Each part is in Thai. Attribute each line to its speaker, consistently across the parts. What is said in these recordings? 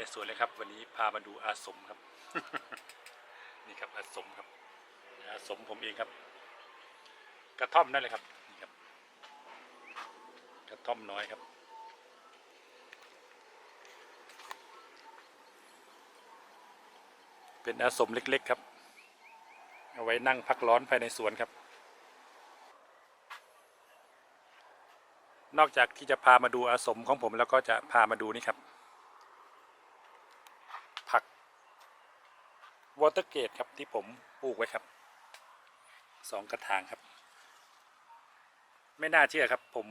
Speaker 1: ในสวนเลยครับ วันนี้พามาดูอาสมครับ นี่ครับอาสมครับ อาสมผมเองครับ กระท่อมนั่นเลยครับนี่ครับ กระท่อมน้อยครับเป็นอาสมเล็ก ๆ ครับ เอาไว้นั่งพักร้อนภายในสวนครับ นอกจากที่จะพามาดูอาสมของผมแล้วก็จะพามาดูนี่ครับ ผัก วอเตอร์เกตครับที่ผมปลูกไว้ครับสองกระถางครับ ไม่น่าเชื่อครับ ผม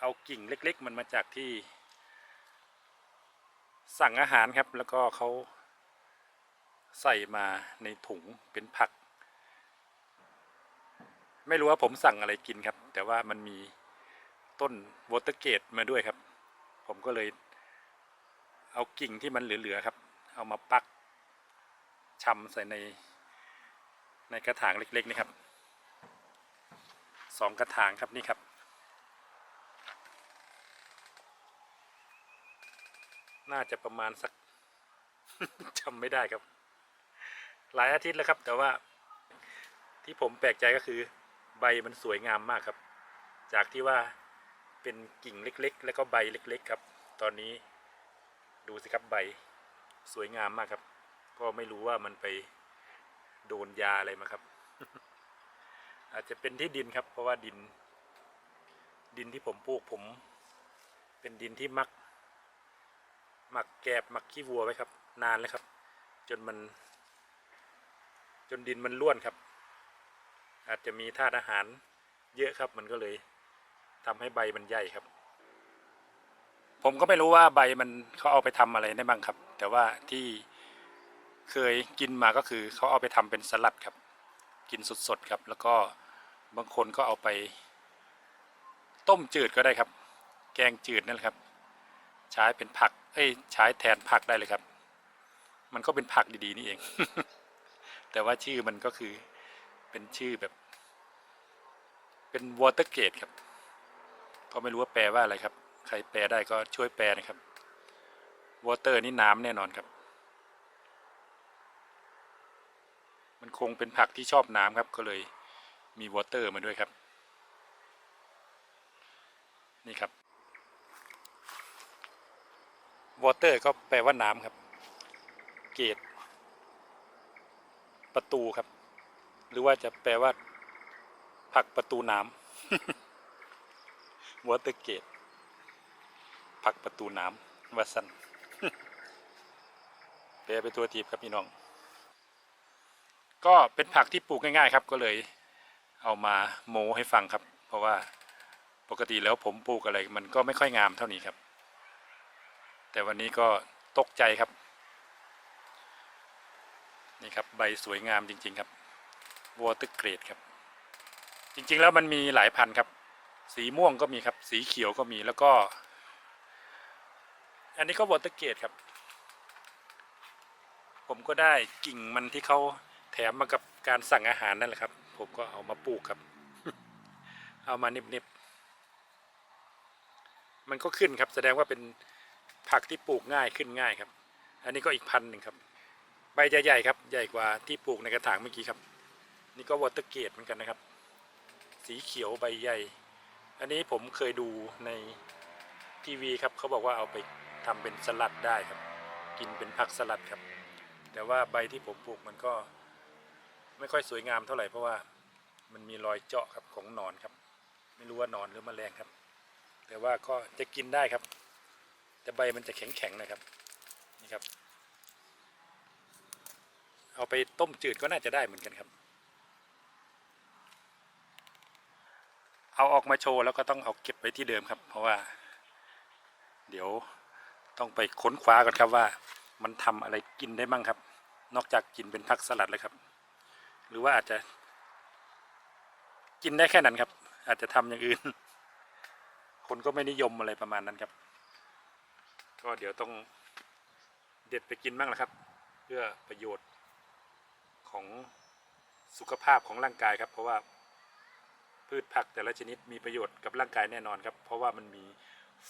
Speaker 1: เอากิ่งเล็ก ๆ มันมาจากที่ สั่งอาหารครับ แล้วก็เขาใส่มาในถุงเป็นผัก ไม่รู้ว่าผมสั่งอะไรกินครับ แต่ว่ามันมีต้นวอเตอร์เกตมาด้วยครับ ผมก็เลยเอากิ่งที่มันเหลือ ๆ ครับ เอามาปัก ชำใส่ในในกระถางเล็กๆนี่ครับสองกระถางครับนี่ครับ น่าจะประมาณสักจำไม่ได้ครับ หลายอาทิตย์แล้วครับ แต่ว่าที่ผมแปลกใจก็คือใบมันสวยงามมากครับ จากที่ว่าเป็นกิ่งเล็กๆ แล้วก็ใบเล็ก ๆ ครับ ตอนนี้ดูสิครับใบสวยงามมากครับ ก็ไม่รู้ว่ามันไปโดนยาอะไรมาครับ อาจจะเป็นที่ดินครับ เพราะว่าดิน ดินที่ผมปลูกผม เป็นดินที่มักหมักแกบหมักขี้วัวไว้ครับ นานแล้วครับ จนมัน จนดินมันร่วนครับ อาจจะมีธาตุอาหารเยอะครับ มันก็เลยทำให้ใบมันใหญ่ครับ ผมก็ไม่รู้ว่าใบมันเขาเอาไปทำอะไรได้บ้างครับ แต่ว่าที่ เคยกินมาก็คือเขาเอาไปทำเป็นสลัดครับ กินสดๆครับ แล้วก็บางคนก็เอาไป ต้มจืดก็ได้ครับ แกงจืดนั่นแหละครับ ใช้เป็นผักเอ้ยใช้แทนผักได้เลยครับ มันก็เป็นผักดีๆนี่เอง แต่ว่าชื่อมันก็คือเป็นชื่อแบบ เป็นวอเตอร์เกตครับก็ไม่รู้ว่าแปลว่าอะไรครับ ใครแปลได้ก็ช่วยแปลนะครับวอเตอร์นี่น้ำแน่นอนครับ มันคงเป็นผักที่ชอบน้ำครับ ก็เลยมีวอเตอร์มาด้วยครับ นี่ครับวอเตอร์ก็แปลว่าน้ำครับ เกต ประตูครับ หรือว่าจะแปลว่า ผักประตูน้ำวอเตอร์เกตผักประตูน้ำวัสันแปลเป็นตัวทีบครับพี่น้อง ก็เป็นผักที่ปลูกง่ายๆครับ ก็เลยเอามาโมให้ฟังครับ เพราะว่าปกติแล้วผมปลูกอะไรมันก็ไม่ค่อยงามเท่านี้ครับ แต่วันนี้ก็ตกใจครับ นี่ครับใบสวยงามจริง ๆครับวอเตอร์เกรดครับ จริงๆแล้วมันมีหลายพันธุ์ครับ สีม่วงก็มีครับ สีเขียวก็มีแล้วก็ อันนี้ก็วอเตอร์เกตครับ ผมก็ได้กิ่งมันที่เขา แถมมากับการสั่งอาหารนั่นแหละครับ ผมก็เอามาปลูกครับ เอามาน็บๆมันก็ขึ้นครับ แสดงว่าเป็นผักที่ปลูกง่ายขึ้นง่ายครับ อันนี้ก็อีกพันหนึ่งครับ ใบจะใหญ่ครับ ใหญ่กว่าที่ปลูกในกระถางเมื่อกี้ครับ นี่ก็วอเตอร์เกตเหมือนกันนะครับ สีเขียวใบใหญ่ อันนี้ผมเคยดูในทีวีครับเขาบอกว่าเอาไปทำเป็นสลัดได้ครับ กินเป็นผักสลัดครับ แต่ว่าใบที่ผมปลูกมันก็ ไม่ค่อยสวยงามเท่าไหร่เพราะว่ามันมีรอยเจาะครับของหนอนครับ ไม่รู้ว่าหนอนหรือมแมลงครับ แต่ว่าก็จะกินได้ครับ แต่ใบมันจะแข็งๆนะครับนี่ครับ เอาไปต้มจืดก็น่าจะได้เหมือนกันครับ เอาออกมาโชว์แล้วก็ต้องเอาเก็บไว้ที่เดิมครับ เพราะว่า เดี๋ยวต้องไปค้นคว้าก่อนครับว่า มันทำอะไรกินได้บ้างครับ นอกจากกินเป็นผักสลัดเลยครับ หรือว่าอาจจะกินได้แค่นั้นครับ อาจจะทำอย่างอื่น คนก็ไม่นิยมอะไรประมาณนั้นครับ ก็เดี๋ยวต้องเด็ดไปกินบ้างละครับ เพื่อประโยชน์ของสุขภาพของร่างกายครับ เพราะว่าพืชผักแต่ละชนิดมีประโยชน์กับร่างกายแน่นอนครับ เพราะว่ามันมี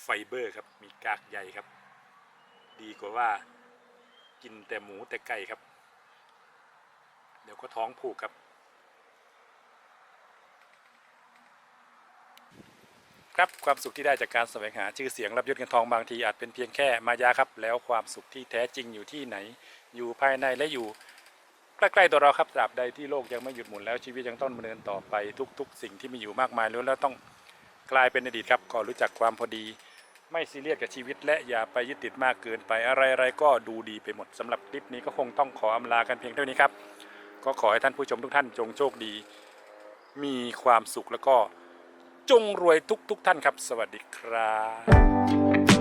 Speaker 1: ไฟเบอร์ครับ มีกากใยครับ ดีกว่าว่ากินแต่หมูแต่ไก่ครับ เดี๋ยวก็ท้องผูกครับ ครับความสุขที่ได้จากการแสวงหาชื่อเสียงรับยศเงินทองบางทีอาจเป็นเพียงแค่มายาครับ แล้วความสุขที่แท้จริงอยู่ที่ไหน อยู่ภายในและอยู่ใกล้ๆตัวเราครับตราบใดที่โลกยังไม่หยุดหมุนแล้วชีวิตยังต้องดำเนินต่อไปทุก ๆ สิ่งที่มีอยู่มากมายล้วนแล้วต้องกลายเป็นอดีตครับก็รู้จักความพอดี ไม่ซีเรียสกับชีวิต และอย่าไปยึดติดมากเกินไปอะไรๆก็ดูดีไปหมดสำหรับคลิปนี้ก็คงต้องขออำลากันเพียงเท่านี้ครับ ก็ขอให้ท่านผู้ชมทุกท่านจงโชคดี มีความสุขแล้วก็จงรวยทุกๆท่านครับ สวัสดีครับ